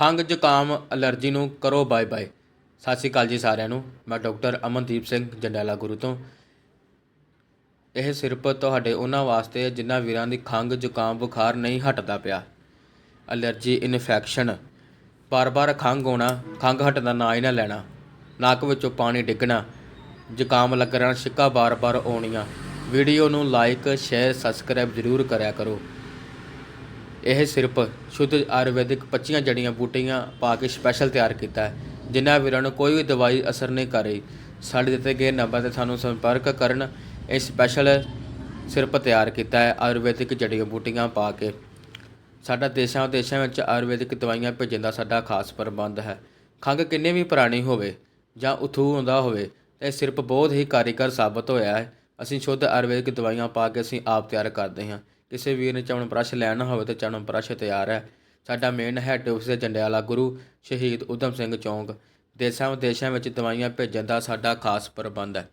ਖੰਘ ਜ਼ੁਕਾਮ ਅਲਰਜੀ ਨੂੰ ਕਰੋ, ਬਾਏ ਬਾਏ। ਸਤਿ ਸ਼੍ਰੀ ਅਕਾਲ ਜੀ ਸਾਰਿਆਂ ਨੂੰ। ਮੈਂ ਡਾਕਟਰ ਅਮਨਦੀਪ ਸਿੰਘ ਜੰਡਾਲਾ ਗੁਰੂ ਤੋਂ। ਇਹ ਸਿਰਫ ਤੁਹਾਡੇ ਉਹਨਾਂ ਵਾਸਤੇ ਹੈ ਜਿਨ੍ਹਾਂ ਵੀਰਾਂ ਦੀ ਖੰਘ, ਜ਼ੁਕਾਮ, ਬੁਖਾਰ ਨਹੀਂ ਹਟਦਾ ਪਿਆ। Allergy, infection. ਬਾਰ-ਬਾਰ ਖੰਘ ਹੋਣਾ, ਖੰਘ ਹਟਣ ਦਾ ਨਾਂ ਹੀ ਨਾ ਲੈਣਾ। ਨੱਕ ਵਿੱਚੋਂ ਪਾਣੀ ਡਿੱਗਣਾ, ਜ਼ੁਕਾਮ ਲੱਗਣਾ, ਛਿੱਕਾ ਬਾਰ-ਬਾਰ ਆਉਣੀਆਂ। ਵੀਡੀਓ ਨੂੰ ਲਾਈਕ ਸ਼ੇਅਰ ਸਬਸਕ੍ਰਾਈਬ ਜ਼ਰੂਰ ਕਰਿਆ ਕਰੋ। ਇਹ ਸਿਰਪ ਸ਼ੁੱਧ ਆਯੁਰਵੈਦਿਕ 25 ਜੜੀਆਂ ਬੂਟੀਆਂ ਪਾ ਕੇ ਸਪੈਸ਼ਲ ਤਿਆਰ ਕੀਤਾ ਹੈ, ਜਿਨ੍ਹਾਂ ਵੀਰਾਂ ਨੂੰ ਕੋਈ ਵੀ ਦਵਾਈ ਅਸਰ ਨਹੀਂ ਕਰ ਰਹੀ। ਸਾਡੇ ਦਿੱਤੇ ਗਏ ਨੰਬਰ ਤੇ ਸਾਨੂੰ ਸੰਪਰਕ ਕਰਨ ਇਹ ਸਪੈਸ਼ਲ ਸਿਰਪ ਤਿਆਰ ਕੀਤਾ ਹੈ, ਆਯੁਰਵੈਦਿਕ ਜੜੀਆਂ ਬੂਟੀਆਂ ਪਾ ਕੇ। ਸਾਡਾ ਦੇਸ਼ਾਂ ਵਿਦੇਸ਼ਾਂ ਵਿੱਚ ਆਯੁਰਵੈਦਿਕ ਦਵਾਈਆਂ ਭੇਜਣ ਦਾ ਸਾਡਾ ਖਾਸ ਪ੍ਰਬੰਧ ਹੈ। ਖੰਘ ਕਿੰਨੇ ਵੀ ਪੁਰਾਣੀ ਹੋਵੇ ਜਾਂ ਉਥੂ ਹੁੰਦਾ ਹੋਵੇ, ਇਹ ਸਿਰਪ ਬਹੁਤ ਹੀ ਕਾਰੀਗਰ ਸਾਬਤ ਹੋਇਆ ਹੈ। ਅਸੀਂ ਸ਼ੁੱਧ ਆਯੁਰਵੈਦਿਕ ਦਵਾਈਆਂ ਪਾ ਕੇ ਅਸੀਂ ਆਪ ਤਿਆਰ ਕਰਦੇ ਹਾਂ। ਕਿਸੇ ਵੀਰ ਨੇ ਚਵਣ ਬ੍ਰਸ਼ ਲੈਣਾ ਹੋਵੇ ਤਾਂ ਚਵਣ ਬ੍ਰਸ਼ ਤਿਆਰ ਹੈ। ਸਾਡਾ ਮੇਨ ਹੈਡ ਆਫਿਸ ਹੈ ਜੰਡਿਆਲਾ ਗੁਰੂ ਸ਼ਹੀਦ ਉਧਮ ਸਿੰਘ ਚੌਂਕ। ਦੇਸ਼ਾਂ ਵਿਦੇਸ਼ਾਂ ਵਿੱਚ ਦਵਾਈਆਂ ਭੇਜਣ ਦਾ ਸਾਡਾ ਖਾਸ ਪ੍ਰਬੰਧ ਹੈ।